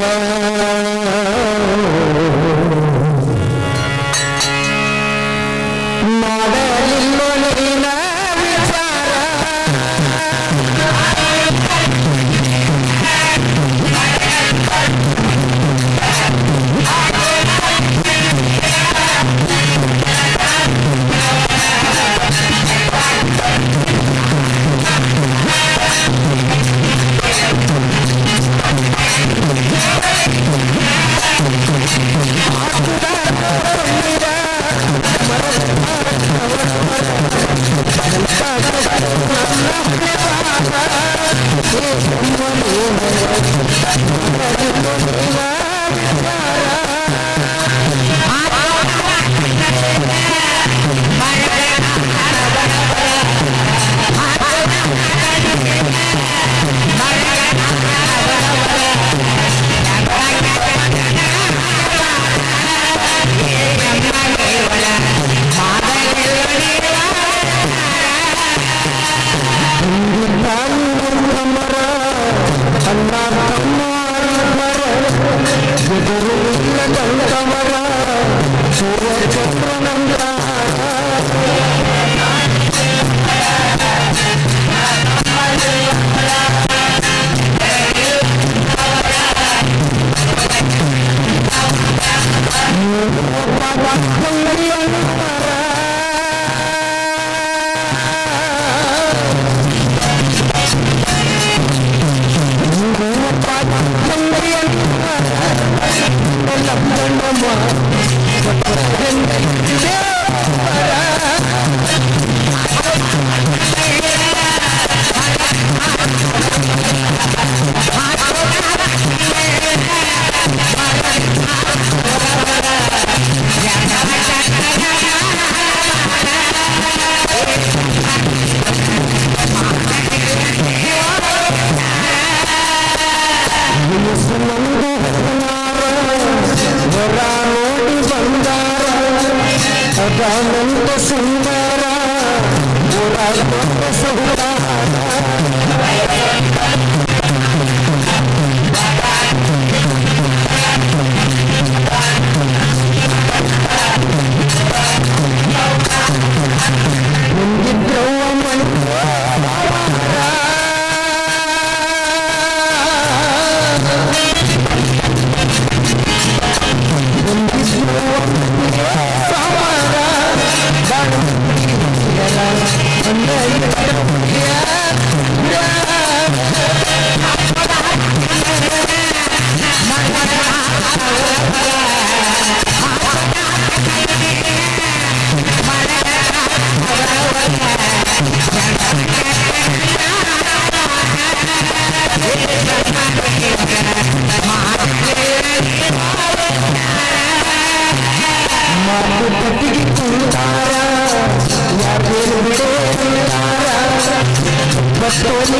Lord. one. ராமோடி வந்தாரா ராமன் சுந்தாரா ராமன் சுந்தாரா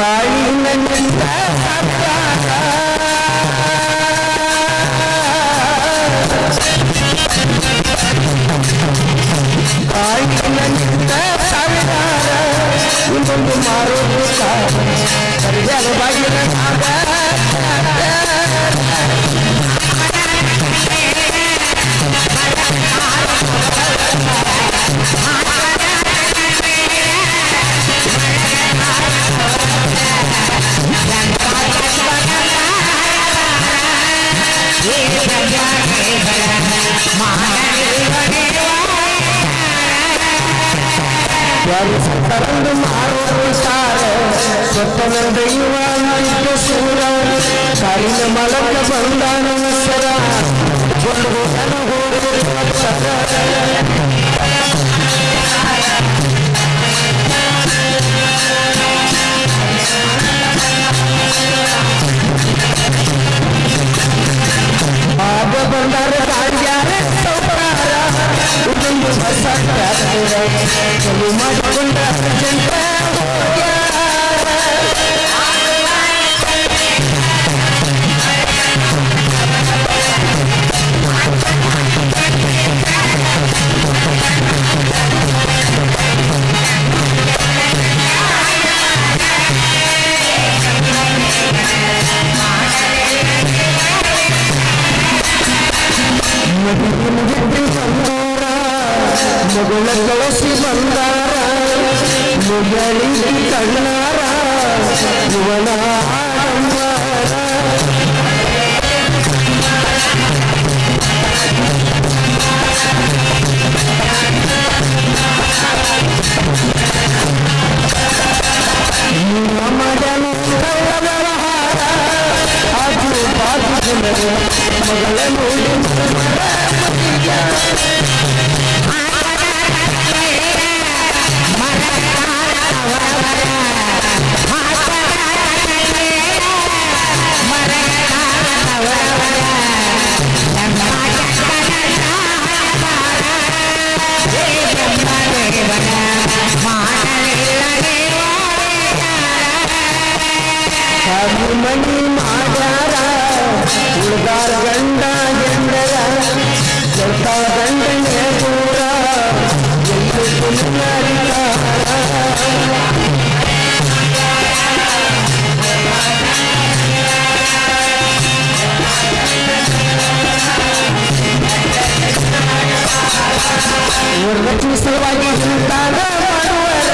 ಕಾಳಿ கலந்து மாறுவது சாரோ சொத்தனந்த யுவானாய்க்கு சூரன் கரின மலக்க பந்தான ಮಾಡಿಕೊಂಡ ಅರ್ಜೆಂಟ ಬೆಂಕಿ ಕಣ್ಣಾರ ಇವನ ಆಡಂಬರ ಮಗನು ವ್ಯವಹಾರ ಆಜು ಬಾಜು ಜನರು ಮಗಳ ನೋಡಿ ವರದಕ್ಷಿಣೆ ಸಲುವಾಗಿ ಸಂತಾನ ಮಾಡುವರ